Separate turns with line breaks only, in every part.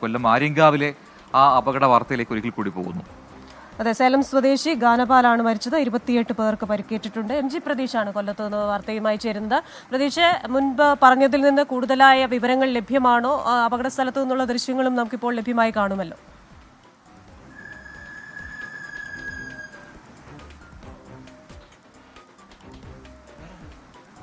കൊല്ലം ആര്യങ്കാവിലെ ആ അപകട വാർത്തയിലേക്ക് ഒരിക്കൽ കൂടി പോകുന്നു.
അതെ സേലം സ്വദേശി ഗാനപാലാണ് മരിച്ചത്. ഇരുപത്തിയെട്ട് പേർക്ക് പരിക്കേറ്റിട്ടുണ്ട്. എം ജി പ്രതീഷാണ് കൊല്ലത്ത് നിന്ന് വാർത്തയുമായി ചേരുന്നത്. പ്രതീഷ് മുൻപ് പറഞ്ഞതിൽ നിന്ന് കൂടുതലായ വിവരങ്ങൾ ലഭ്യമാണോ? അപകട സ്ഥലത്തു നിന്നുള്ള ദൃശ്യങ്ങളും നമുക്കിപ്പോൾ ലഭ്യമായി കാണുമല്ലോ.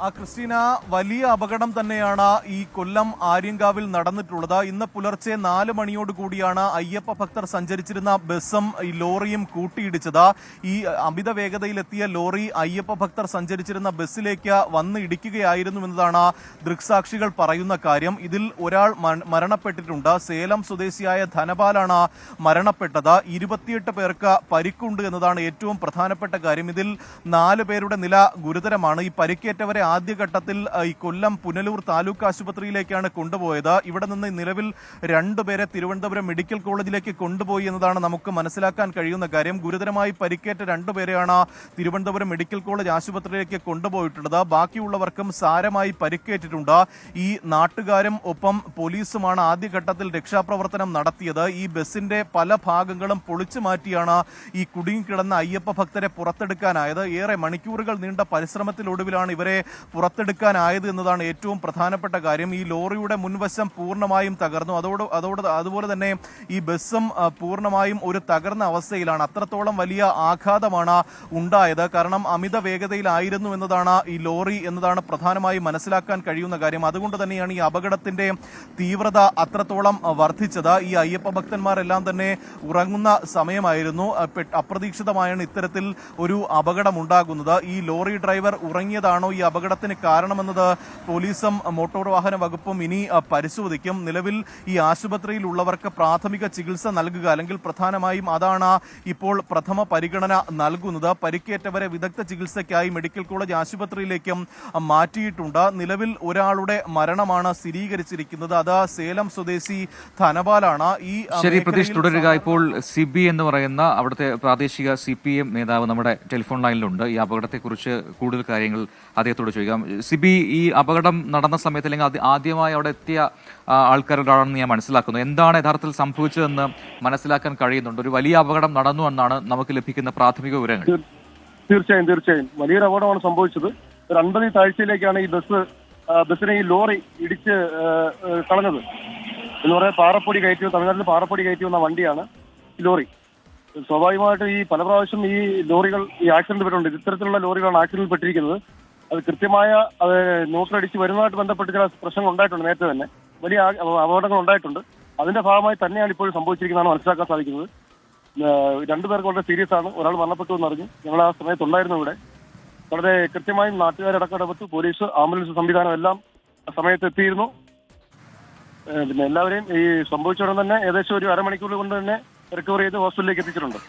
ആ ക്രിസ്റ്റീന വലിയ അപകടം തന്നെയാണ് ഈ കൊല്ലം ആര്യങ്കാവിൽ നടന്നിട്ടുള്ളത്. ഇന്ന് പുലർച്ചെ നാല് മണിയോട് കൂടിയാണ് അയ്യപ്പ ഭക്തർ സഞ്ചരിച്ചിരുന്ന ബസ്സും ഈ ലോറിയും കൂട്ടിയിടിച്ചത്. ഈ അമിത വേഗതയിലെത്തിയ ലോറി അയ്യപ്പ ഭക്തർ സഞ്ചരിച്ചിരുന്ന ബസ്സിലേക്ക് വന്ന് ഇടിക്കുകയായിരുന്നു എന്നതാണ് ദൃക്സാക്ഷികൾ പറയുന്ന കാര്യം. ഇതിൽ ഒരാൾ മരണപ്പെട്ടിട്ടുണ്ട്. സേലം സ്വദേശിയായ ധനപാലാണ് മരണപ്പെട്ടത്. ഇരുപത്തിയെട്ട് പേർക്ക് പരിക്കുണ്ട് എന്നതാണ് ഏറ്റവും പ്രധാനപ്പെട്ട കാര്യം. ഇതിൽ നാല് പേരുടെ നില ഗുരുതരമാണ്. ഈ പരിക്കേറ്റവരെ ആദ്യഘട്ടത്തിൽ ഈ കൊല്ലം പുനലൂർ താലൂക്ക് ആശുപത്രിയിലേക്കാണ് കൊണ്ടുപോയത്. ഇവിടെ നിന്ന് നിലവിൽ രണ്ടുപേരെ തിരുവനന്തപുരം മെഡിക്കൽ കോളേജിലേക്ക് കൊണ്ടുപോയി എന്നതാണ് നമുക്ക് മനസ്സിലാക്കാൻ കഴിയുന്ന കാര്യം. ഗുരുതരമായി പരിക്കേറ്റ രണ്ടുപേരെയാണ് തിരുവനന്തപുരം മെഡിക്കൽ കോളേജ് ആശുപത്രിയിലേക്ക് കൊണ്ടുപോയിട്ടുള്ളത്. ബാക്കിയുള്ളവർക്കും സാരമായി പരിക്കേറ്റിട്ടുണ്ട്. ഈ നാട്ടുകാരും ഒപ്പം പോലീസുമാണ് ആദ്യഘട്ടത്തിൽ രക്ഷാപ്രവർത്തനം നടത്തിയത്. ഈ ബസിന്റെ പല ഭാഗങ്ങളും പൊളിച്ചു മാറ്റിയാണ് ഈ കുടുങ്ങിക്കിടന്ന അയ്യപ്പ ഭക്തരെ പുറത്തെടുക്കാനായത്. ഏറെ മണിക്കൂറുകൾ നീണ്ട പരിശ്രമത്തിലൊടുവിലാണ് ഇവരെ പുറത്തെടുക്കാനായത് എന്നതാണ് ഏറ്റവും പ്രധാനപ്പെട്ട കാര്യം. ഈ ലോറിയുടെ മുൻവശം പൂർണമായും തകർന്നു. അതോട് അതോട് അതുപോലെ തന്നെ ഈ ബസ്സും പൂർണമായും ഒരു തകർന്ന അവസ്ഥയിലാണ്. അത്രത്തോളം വലിയ ആഘാതമാണ് ഉണ്ടായത്. കാരണം അമിത വേഗതയിലായിരുന്നു എന്നതാണ് ഈ ലോറി എന്നതാണ് പ്രധാനമായും മനസ്സിലാക്കാൻ കഴിയുന്ന കാര്യം. അതുകൊണ്ട് തന്നെയാണ് ഈ അപകടത്തിന്റെ തീവ്രത അത്രത്തോളം വർദ്ധിച്ചത്. ഈ അയ്യപ്പ ഭക്തന്മാരെല്ലാം തന്നെ ഉറങ്ങുന്ന സമയമായിരുന്നു. അപ്രതീക്ഷിതമായാണ് ഇത്തരത്തിൽ ഒരു അപകടമുണ്ടാകുന്നത്. ഈ ലോറി ഡ്രൈവർ ഉറങ്ങിയതാണോ ഈ അപകടത്തിന് കാരണമെന്നത് പോലീസും മോട്ടോർ വാഹന വകുപ്പും ഇനി പരിശോധിക്കും. നിലവിൽ ഈ ആശുപത്രിയിൽ ഉള്ളവർക്ക് പ്രാഥമിക ചികിത്സ നൽകുക അല്ലെങ്കിൽ പ്രധാനമായും അതാണ് ഇപ്പോൾ പ്രഥമ പരിഗണന നൽകുന്നത്. പരിക്കേറ്റവരെ വിദഗ്ധ ചികിത്സയ്ക്കായി മെഡിക്കൽ കോളേജ് ആശുപത്രിയിലേക്കും മാറ്റിയിട്ടുണ്ട്. നിലവിൽ ഒരാളുടെ മരണമാണ് സ്ഥിരീകരിച്ചിരിക്കുന്നത്. അത് സേലം സ്വദേശി ധനപാലാണ്. ഈ
ശരി പ്രതീഷ് തുടരുക. ഇപ്പോൾ സിബി എന്ന് പറയുന്ന അവിടുത്തെ പ്രാദേശിക സി പി എം നേതാവ് നമ്മുടെ ടെലിഫോൺ ലൈനിലുണ്ട്. ഈ അപകടത്തെക്കുറിച്ച് കൂടുതൽ കാര്യങ്ങൾ അദ്ദേഹത്തോട് ചോദിക്കാം. സിബി ഈ അപകടം നടന്ന സമയത്ത് അല്ലെങ്കിൽ ആദ്യമായി അവിടെ എത്തിയ ആൾക്കാരൊരാളാണെന്ന് ഞാൻ മനസ്സിലാക്കുന്നു. എന്താണ് യഥാർത്ഥത്തിൽ സംഭവിച്ചതെന്ന് മനസ്സിലാക്കാൻ കഴിയുന്നുണ്ട്? ഒരു വലിയ അപകടം നടന്നു എന്നാണ് നമുക്ക് ലഭിക്കുന്ന പ്രാഥമിക വിവരങ്ങൾ.
തീർച്ചയായും തീർച്ചയായും. വലിയൊരു അപകടമാണ് സംഭവിച്ചത്. ഒരു അൻപത് താഴ്ചയിലേക്കാണ് ഈ ബസ് ബസ്സിനെ ഈ ലോറി ഇടിച്ച് കളഞ്ഞത്. എന്ന് പറയാൻ പാറപ്പൊടി കയറ്റി തമിഴ്നാട്ടിൽ പാറപ്പൊടി കയറ്റി വന്ന വണ്ടിയാണ് ലോറി. സ്വാഭാവികമായിട്ടും ഈ പല പ്രാവശ്യം ഈ ലോറികൾ ഈ ആക്സിഡന്റ് പെട്ടിട്ടുണ്ട് ഇത്തരത്തിലുള്ള ലോറികളാണ് ആക്സിഡന്റ് പെട്ടിരിക്കുന്നത് അത് കൃത്യമായ അത് ന്യൂട്രലടിച്ച് വരുന്നതായിട്ട് ബന്ധപ്പെട്ട് ചില പ്രശ്നങ്ങൾ ഉണ്ടായിട്ടുണ്ട് നേരത്തെ തന്നെ. വലിയ അപകടങ്ങൾ ഉണ്ടായിട്ടുണ്ട്. അതിന്റെ ഭാഗമായി തന്നെയാണ് ഇപ്പോൾ സംഭവിച്ചിരിക്കുന്നതാണ് മനസ്സിലാക്കാൻ സാധിക്കുന്നത്. രണ്ടുപേർക്ക് വളരെ സീരിയസ് ആണ്. ഒരാൾ മരണപ്പെട്ടു എന്ന് അറിഞ്ഞു. ഞങ്ങൾ ആ സമയത്ത് ഉണ്ടായിരുന്നു ഇവിടെ. വളരെ കൃത്യമായും നാട്ടുകാരടക്കം പോലീസ് ആംബുലൻസ് സംവിധാനം എല്ലാം സമയത്ത് എത്തിയിരുന്നു. പിന്നെ എല്ലാവരെയും ഈ സംഭവിച്ച ഉടൻ തന്നെ ഏകദേശം ഒരു അരമണിക്കൂർ കൊണ്ട് തന്നെ റിക്കവർ ചെയ്ത് ഹോസ്പിറ്റലിലേക്ക് എത്തിച്ചിട്ടുണ്ട്.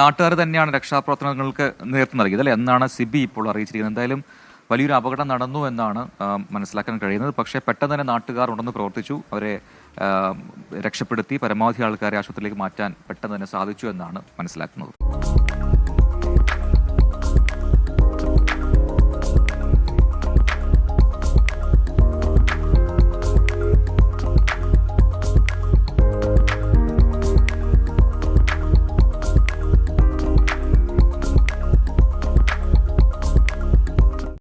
നാട്ടുകാർ തന്നെയാണ് രക്ഷാപ്രവർത്തനങ്ങൾക്ക് നേതൃത്വം നൽകിയത് അല്ലെ? എന്നാണ് സിബി ഇപ്പോൾ അറിയിച്ചിരിക്കുന്നത്. എന്തായാലും വലിയൊരു അപകടം നടന്നു എന്നാണ് മനസ്സിലാക്കാൻ കഴിയുന്നത്. പക്ഷേ പെട്ടെന്ന് തന്നെ നാട്ടുകാർ ഉണർന്ന് പ്രവർത്തിച്ചു. അവരെ രക്ഷപ്പെടുത്തി പരമാവധി ആൾക്കാരെ ആശുപത്രിയിലേക്ക് മാറ്റാൻ പെട്ടെന്ന് തന്നെ സാധിച്ചു എന്നാണ് മനസ്സിലാക്കുന്നത്.